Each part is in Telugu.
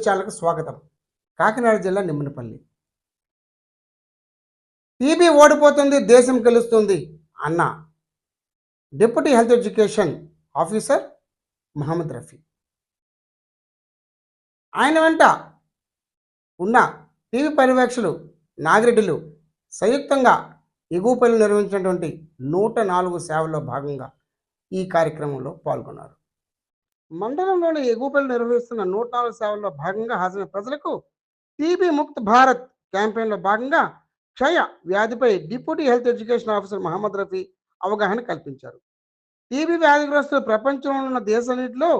న్యూస్ ఛానల్కు స్వాగతం. కాకినాడ జిల్లా నిమ్మనపల్లి. టీబీ ఓడిపోతుంది దేశం గెలుస్తుంది అన్న deputy health education officer Mohammed Rafi. ఆయన వెంట ఉన్న టీవీ పర్యవేక్షలు నాగిరెడ్డిలు సంయుక్తంగా ఎగువపల్లి నిర్వహించినటువంటి నూట నాలుగు సేవల్లో భాగంగా ఈ కార్యక్రమంలో పాల్గొన్నారు. మండలంలోని ఎగువపల్లి నిర్వహిస్తున్న నూట నాలుగు సేవల్లో భాగంగా హాజరైన ప్రజలకు టీబీ ముక్త్ భారత్ క్యాంపెయిన్లో భాగంగా క్షయ వ్యాధిపై deputy health education officer Mohammed Rafi అవగాహన కల్పించారు. టీబీ వ్యాధిగ్రస్తులు ప్రపంచంలో ఉన్న దేశాలన్నింటిలో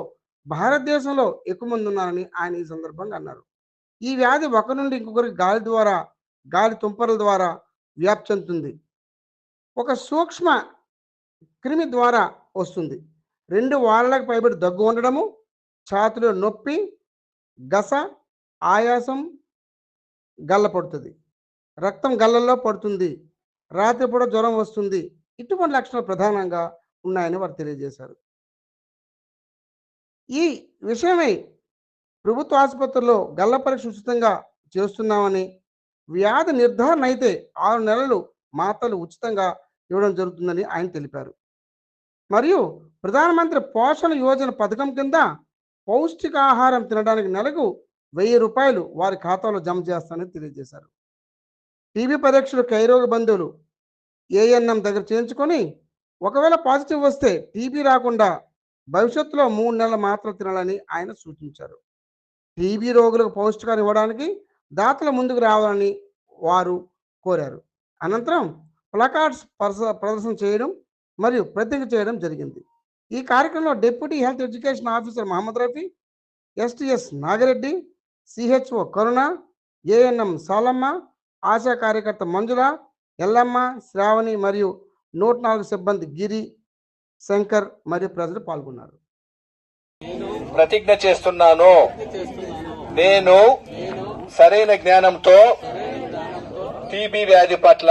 భారతదేశంలో ఎక్కువ మంది ఉన్నారని ఆయన ఈ సందర్భంగా అన్నారు. ఈ వ్యాధి ఒకరి నుండి ఇంకొకరికి గాలి ద్వారా గాలి తుంపరల ద్వారా వ్యాప్తి చెందుతుంది. ఒక సూక్ష్మ క్రిమి ద్వారా వస్తుంది. రెండు వారాలకు పైబడి దగ్గు ఉండడము ఛాతిలో నొప్పి గస ఆయాసం గల్ల పడుతుంది. రక్తం గల్లల్లో పడుతుంది. రాత్రిపూట జ్వరం వస్తుంది. ఇటువంటి లక్షణాలు ప్రధానంగా ఉన్నాయని వారు తెలియజేశారు. ఈ విషయమై ప్రభుత్వ ఆసుపత్రిలో గల్ల పరీక్ష ఉచితంగా చేస్తున్నామని వ్యాధి నిర్ధారణ అయితే ఆరు నెలలు మాత్రలు ఉచితంగా ఇవ్వడం జరుగుతుందని ఆయన తెలిపారు. మరియు ప్రధానమంత్రి పోషణ యోజన పథకం కింద పౌష్టికాహారం తినడానికి నెలకు వెయ్యి రూపాయలు వారి ఖాతాలో జమ చేస్తానని తెలియజేశారు. టీబీ పరీక్షలు కైరోగ బంధువులు ఏఎన్ఎం దగ్గర చేయించుకొని ఒకవేళ పాజిటివ్ వస్తే టీబీ రాకుండా భవిష్యత్తులో మూడు నెలల మాత్రం తినాలని ఆయన సూచించారు. టీబీ రోగులకు పౌష్టికాన్ని ఇవ్వడానికి దాతల ముందుకు రావాలని వారు కోరారు. అనంతరం ప్లకార్డ్స్ ప్రదర్శన చేయడం మరియు ప్రతిజ్ఞ చేయడం జరిగింది. ఈ కార్యక్రమంలో deputy health education officer Mohammed Rafi STS Nagireddy CHO Karuna ANM Salamma ASHA కార్యకర్త మంజుల ఎల్లమ్మ శ్రావణి మరియు నూట నాలుగు సిబ్బంది గిరి శంకర్ మరియు ప్రజలు పాల్గొన్నారు. ప్రతిజ్ఞ చేస్తున్నాను. నేను సరైన జ్ఞానంతో టీబీ వ్యాధి పట్ల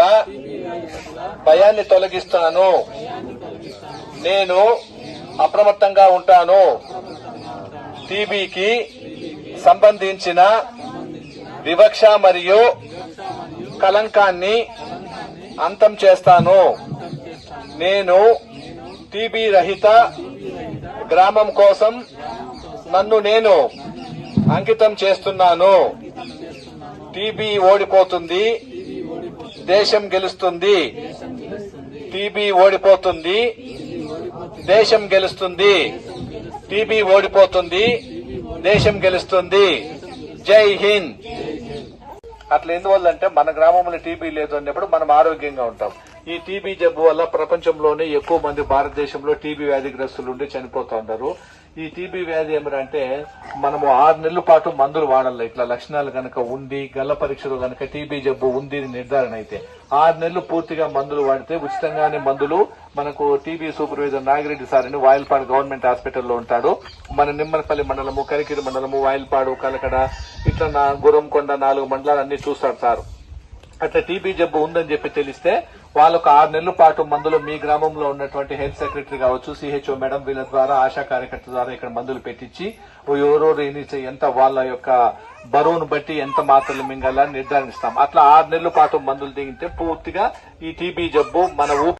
భయాన్ని తొలగిస్తాను. నేను అప్రమత్తంగా ఉంటాను. టీబీకి సంబంధించిన వివక్ష మరియు కలంకాన్ని అంతం చేస్తాను. నేను టీబీ రహిత గ్రామం కోసం నన్ను నేను అంకితం చేస్తున్నాను. టీబీ ఓడిపోతుంది. దేశం గెలుస్తుంది. టీబీ ఓడిపోతుంది. దేశం గెలుస్తుంది. టీబీ ఓడిపోతుంది. దేశం గెలుస్తుంది. జై హింద్. అట్లా ఎందువల్ల అంటే మన గ్రామంలో టీబీ లేదు అన్నప్పుడు మనం ఆరోగ్యంగా ఉంటాం. ఈ టీబీ జబ్బు వల్ల ప్రపంచంలోనే ఎక్కువ మంది భారతదేశంలో టీబీ వ్యాధిగ్రస్తులు ఉండి చనిపోతూ ఉంటారు ఈ టీబీ వ్యాధి ఏమిటంటే మనము ఆరు నెలల పాటు మందులు వాడాలి. ఇట్లా లక్షణాలు కనుక ఉండి గల్ల పరీక్షలు కనుక టీబీ జబ్బు ఉంది నిర్ధారణ అయితే ఆరు నెలలు పూర్తిగా మందులు వాడితే ఉచితంగానే మందులు మనకు టీబీ సూపర్వైజర్ నాగిరెడ్డి సార్ అని వాయిల్పాడు గవర్నమెంట్ హాస్పిటల్లో ఉంటాడు. మన నిమ్మనపల్లి మండలము కరికిరి మండలము వాయిల్పాడు కలకడ ఇట్లా నా గురంకొండ నాలుగు మండలాలు అన్ని చూస్తాడు సార్. అట్లా టీబీ జబ్బు ఉందని చెప్పి తెలిస్తే వాళ్ళకు ఆరు నెలల పాటు మందులు మీ గ్రామంలో ఉన్నటువంటి హెల్త్ సెక్రటరీ కావచ్చు సిహెచ్ఓ మేడం వీళ్ళ ద్వారా ఆశా కార్యకర్త ద్వారా ఇక్కడ మందులు పెట్టించి ఓ ఎవరెవరు ఎంత వాళ్ళ యొక్క బరువును బట్టి ఎంత మాత్రలు మింగాలని నిర్ధారిస్తాం అట్లా ఆరు నెలల పాటు మందులు దిగితే పూర్తిగా ఈ టీబీ జబ్బు మన ఊపి